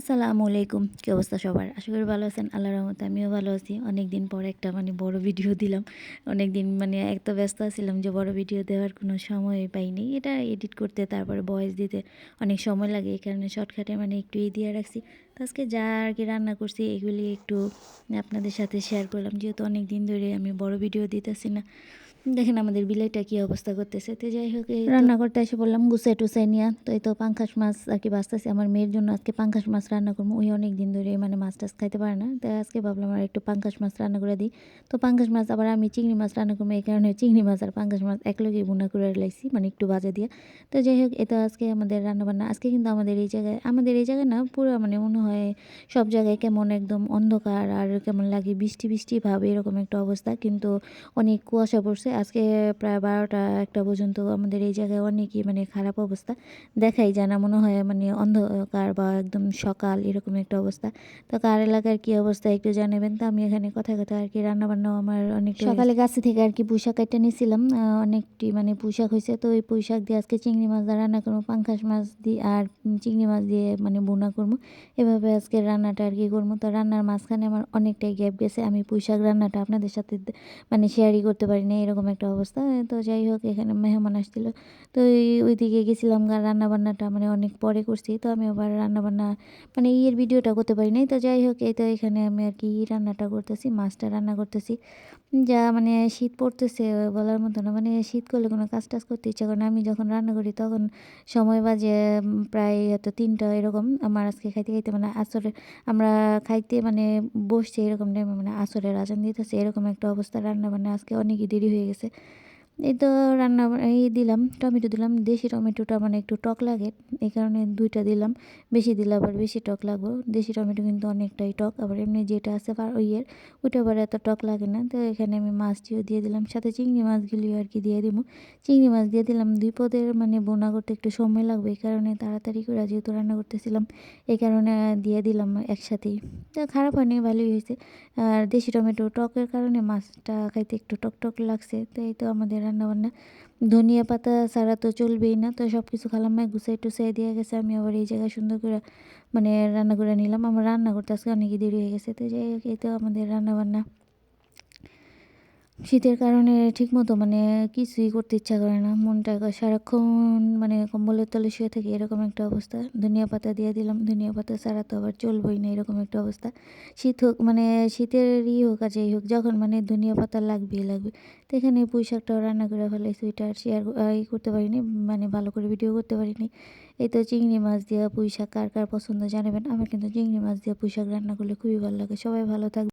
আসসালামু আলাইকুম। কী অবস্থা সবার? আশা করি ভালো আছেন। আল্লাহ রহমতে আমিও ভালো আছি। অনেক দিন পর একটা মানে বড় ভিডিও দিলাম। অনেক দিন মানে এত ব্যস্ত ছিলাম যে বড় ভিডিও দেওয়ার কোনো সময় পাইনি। এটা এডিট করতে, তারপরে ভয়েস দিতে অনেক সময় লাগে। এই কারণে শর্টকাটে মানে একটু এই দিয়ে রাখছি। তো আজকে যা আর কি রান্না করছি, এগুলি একটু আপনাদের সাথে শেয়ার করলাম। যেহেতু অনেক দিন ধরে আমি বড় ভিডিও দিতেছি না। দেখেন আমাদের বিলাইটা কি অবস্থা করতেছে। তো যাই হোক রান্না করতে এসে বললাম গুছাই টুসাই নিয়ে। তো এই তো পাঙ্খাস মাছ আর কি বাঁচতেছে। আমার মেয়ের জন্য আজকে পাঙ্খাস মাছ রান্না করব। ওই অনেক দিন ধরে মানে মাছ টাছ খাইতে পারে না। তাই আজকে ভাবলাম আর একটু পাঙ্খাস মাছ রান্না করে দিই। তো পাঙ্খাস মাছ আবার আমি চিংড়ি মাছ রান্না করব। এই কারণে চিংড়ি মাছ আর পাঙ্খাস মাছ একলগে বুনা করে লাইছি মানে একটু বাজা দিয়ে। তো যাই হোক এটা আজকে আমাদের রান্না বান্না আজকে কিন্তু আমাদের এই জায়গায়, আমাদের এই জায়গায় না, পুরো মানে মনে হয় সব জায়গায় কেমন একদম অন্ধকার আর কেমন লাগে বৃষ্টি বৃষ্টি ভাব, এরকম একটা অবস্থা। কিন্তু অনেক কুয়াশা পড়ছে। আজকে প্রায় বারোটা একটা পর্যন্ত আমাদের এই জায়গায় অনেকই মানে খারাপ অবস্থা দেখাই যায় না। মনে হয় মানে অন্ধকার বা একদম সকাল এরকম একটা অবস্থা। তো কার এলাকার কী অবস্থা একটু জানাবেন? তো আমি এখানে কথা কথা আর কি রান্নাবান্নাও আমার অনেক সকালে গাছে থেকে আর কি পুঁশাক কেটে নিয়েছিলাম অনেকটি মানে পুঁশাক হয়েছে। তো ওই পুঁশাক দিয়ে আজকে চিংড়ি মাছ দিয়ে রান্না করব। পাঙ্খাস মাছ দিয়ে আর চিংড়ি মাছ দিয়ে মানে বোনা করব। এভাবে আজকে রান্নাটা আর কি করব। তো রান্নার মাঝখানে আমার অনেকটাই গ্যাপ গেছে। আমি পুঁশাক রান্নাটা আপনাদের সাথে মানে শেয়ারই করতে পারি না এরকম একটা অবস্থা। তো যাই হোক এখানে মেহমান আসছিল। তো ওই দিকে গেছিলাম রান্নাবান্নাটা মানে অনেক পরে করছি। তো আমি আবার রান্নাবান্না মানে ইয়ের ভিডিওটা করতে পারি নাই। তো যাই হোক এই তো এখানে আমি আর কি রান্নাটা করতেছি, মাছটা রান্না করতেছি। যা মানে শীত পড়তেছে বলার মতো না। মানে শীত করলে কোনো কাজ টাজ করতে ইচ্ছা করে না। আমি যখন রান্না করি তখন সময় বাজে প্রায় হয়তো তিনটা এরকম। আমার আজকে খাইতে খাইতে মানে আসরে আমরা খাইতে মানে বসছি এরকম টাইমে মানে আসরের আজান দিতেছে। এরকম একটা অবস্থা রান্না মানে আজকে অনেকই দেরি হয়ে গেছে। এই তো রান্না এই দিলাম, টমেটো দিলাম, দেশি টমেটোটা মানে একটু টক লাগে, এই কারণে দুইটা দিলাম, বেশি দিলে আবার বেশি টক লাগবো, দেশি টমেটো কিন্তু অনেকটাই টক, আবার এমনি যেটা আছে ইয়ের ওইটা আবার এত টক লাগে না, তো এখানে আমি মাছটিও দিয়ে দিলাম, সাথে চিংড়ি মাছগুলিও আর কি দিয়ে দিব, চিংড়ি মাছ দিয়ে দিলাম, দুই পদের মানে বোনা করতে একটু সময় লাগবে, এই কারণে তাড়াতাড়ি করে যেহেতু রান্না করতেছিলাম, এই কারণে দিয়ে দিলাম একসাথেই, তো খারাপ হয়নি, ভালোই হয়েছে, আর দেশি টমেটো টকের কারণে মাছটা খাইতে একটু টক টক লাগছে, তো এই তো আমাদের রান্নাবান্না ধনিয়া পাতা ছাড়া তো চলবেই না, তো সব কিছু খালাম্মায় গুছাই টুসাই দিয়ে গেছে, আমি আবার এই জায়গায় সুন্দর করে মানে রান্না করে নিলাম। আমার রান্না করতে আজকে অনেকই দেরি হয়ে গেছে, তো যাই হোক, এই তো আমাদের রান্নাবান্না। শীতের কারণে ঠিকমতো মানে কিছুই করতে ইচ্ছা করে না। মনটা সারাক্ষণ মানে কম্বলের তলে শুয়ে থাকে এরকম একটা অবস্থা। ধনিয়া পাতা দিয়ে দিলাম, ধনিয়া পাতা ছাড়া তো আবার চলবই না এরকম একটা অবস্থা। শীত হোক মানে শীতেরই হোক আর যেই হোক, যখন মানে ধনিয়া পাতা লাগবেই লাগবে। তো এখানে পুঁই শাকটাও রান্না করে ফেলাইছি ওইটা শেয়ার শেয়ার করতে পারিনি মানে ভালো করে ভিডিও করতে পারিনি। এই তো চিংড়ি মাছ দিয়ে পুঁই শাক কার কার পছন্দ জানাবেন? আমার কিন্তু চিংড়ি মাছ দিয়ে পুঁই শাক রান্না করলে খুবই ভালো লাগে। সবাই ভালো থাকবে